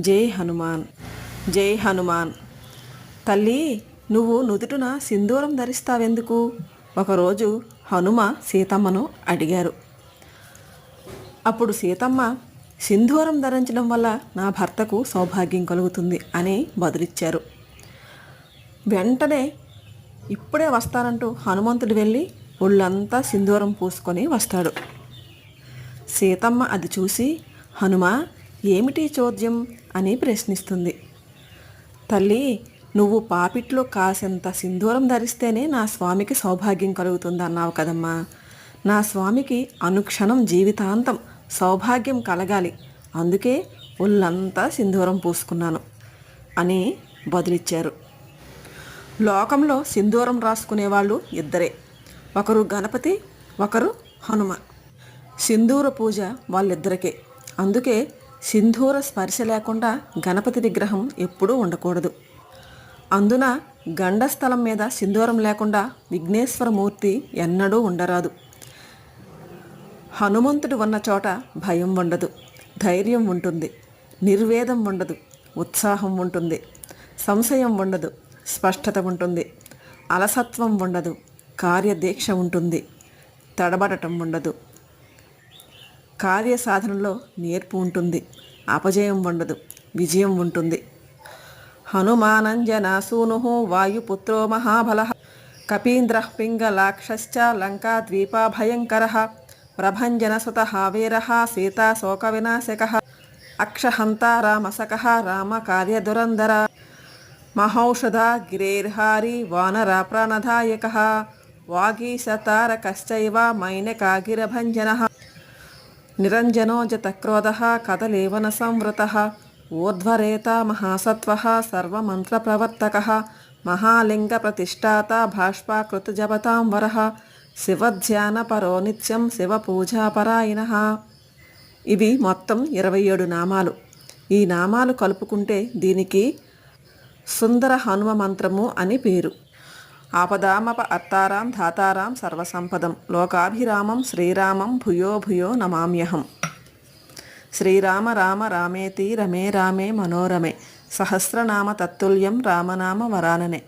జై హనుమాన్ జై హనుమాన్. తల్లి నువ్వు నుదుటున సింధూరం ధరిస్తావెందుకు? ఒకరోజు హనుమ సీతమ్మను అడిగారు. అప్పుడు సీతమ్మ సింధూరం ధరించడం వల్ల నా భర్తకు సౌభాగ్యం కలుగుతుంది అని బదులిచ్చారు. వెంటనే ఇప్పుడే వస్తానంటూ హనుమంతుడు వెళ్ళి ఒళ్ళంతా సింధూరం పూసుకొని వస్తాడు. సీతమ్మ అది చూసి హనుమ ఏమిటి చోద్యం అని ప్రశ్నిస్తుంది. తల్లి నువ్వు పాపిట్లో కాసంత సింధూరం ధరిస్తేనే నా స్వామికి సౌభాగ్యం కలుగుతుంది అన్నావు కదమ్మా. నా స్వామికి అనుక్షణం జీవితాంతం సౌభాగ్యం కలగాలి. అందుకే ఒళ్ళంతా సింధూరం పూసుకున్నాను అని బదులిచ్చారు. లోకంలో సింధూరం రాసుకునేవాళ్ళు ఇద్దరే. ఒకరు గణపతి ఒకరు హనుమ సింధూర పూజ వాళ్ళిద్దరికే. అందుకే సింధూర స్పర్శ లేకుండా గణపతి విగ్రహం ఎప్పుడూ ఉండకూడదు. అందున గండస్థలం మీద సింధూరం లేకుండా విఘ్నేశ్వరమూర్తి ఎన్నడూ ఉండరాదు. హనుమంతుడు ఉన్న చోట భయం ఉండదు ధైర్యం ఉంటుంది నిర్వేదం ఉండదు ఉత్సాహం ఉంటుంది సంశయం ఉండదు స్పష్టత ఉంటుంది అలసత్వం ఉండదు కార్యదీక్ష ఉంటుంది తడబడటం ఉండదు. కార్య సాధనలో నేర్పు ఉంటుంది. అపజయం ఉండదు. విజయం ఉంటుంది. హనుమానంజనాసూను వాయుపుత్రో మహాబల కపీంద్ర పింగలాక్షశ్చ పింగళాక్షశ్చ లంకాద్వీపాభయంకర ప్రభంజనసుత వీర సీతాశోక వినాశక అక్షహంత రామసక కార్యదురంధర మహౌషధ గిరేర్హారి వానర ప్రాణదాయక వాగీశతారకశ్చైవ మైనకాగిరభంజన నిరంజనోజతక్రోధ కథలేవన సంవృత ఊర్ధ్వరేత మహాసత్వ సర్వమంత్రప్రవర్తక మహాలింగ ప్రతిష్టాత భాష్పాకృత జపతాం వర శివధ్యానపరో నిత్యం శివపూజాపరాయణ ఇవి మొత్తం ఇరవై ఏడు నామాలు. ఈ నామాలు కలుపుకుంటే దీనికి సుందర హనుమ మంత్రము అని పేరు. ఆపదామప అత్తారాం ధాతారాం సర్వసంపదం. లోకాభిరామం శ్రీరామం భూయో భూయో నమామ్యహం. శ్రీరామ రామ రామేతి రమే రామే మనోరమే. సహస్రనామ తత్తుల్యం రామనామ వరాననే.